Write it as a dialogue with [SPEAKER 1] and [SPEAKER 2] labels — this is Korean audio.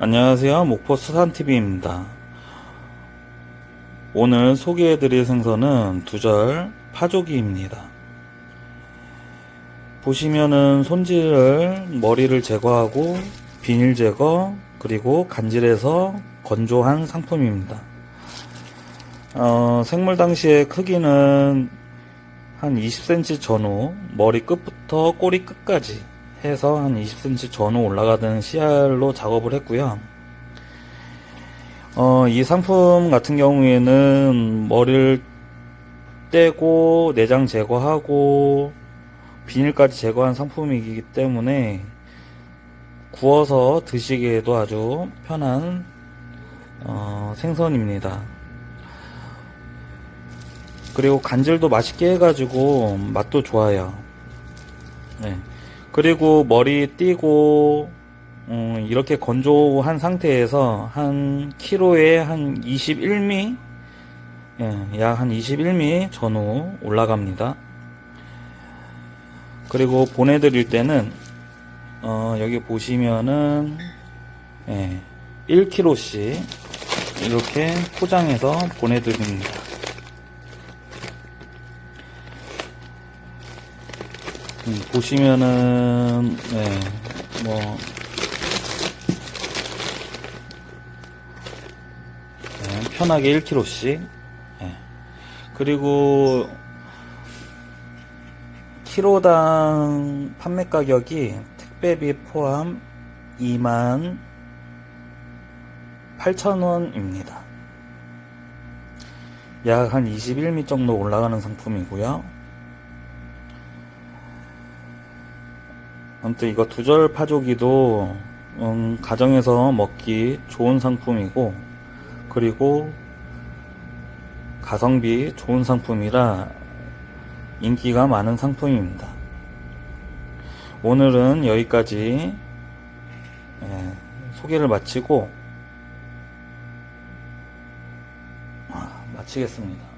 [SPEAKER 1] 안녕하세요. 목포 수산TV입니다. 오늘 소개해드릴 생선은 두절 파조기입니다. 보시면은 손질을 머리를 제거하고 비닐 제거 그리고 간질해서 건조한 상품입니다. 어, 생물 당시의 크기는 한 20cm 전후 머리 끝부터 꼬리 끝까지 해서 한 20cm 전후 올라가는 CR로 작업을 했고요. 어, 이 상품 같은 경우에는 머리를 떼고 내장 제거하고 비닐까지 제거한 상품이기 때문에 구워서 드시기에도 아주 편한 어, 생선입니다. 그리고 간질도 맛있게 해가지고 맛도 좋아요. 네. 그리고 머리 띄고 음, 이렇게 건조한 상태에서 한 키로에 한 21미 예, 약한 21미 전후 올라갑니다. 그리고 보내드릴 때는 어, 여기 보시면은 예, 1kg씩 이렇게 포장해서 보내드립니다. 음, 보시면은 네, 뭐 네, 편하게 1kg씩 그리고 키로당 판매 가격이 택배비 포함 2만 8천원입니다. 약 한 21미 정도 올라가는 상품이고요. 아무튼 이거 두절 파조기도 음, 가정에서 먹기 좋은 상품이고 그리고 가성비 좋은 상품이라 인기가 많은 상품입니다. 오늘은 여기까지 예, 소개를 마치고 아, 마치겠습니다.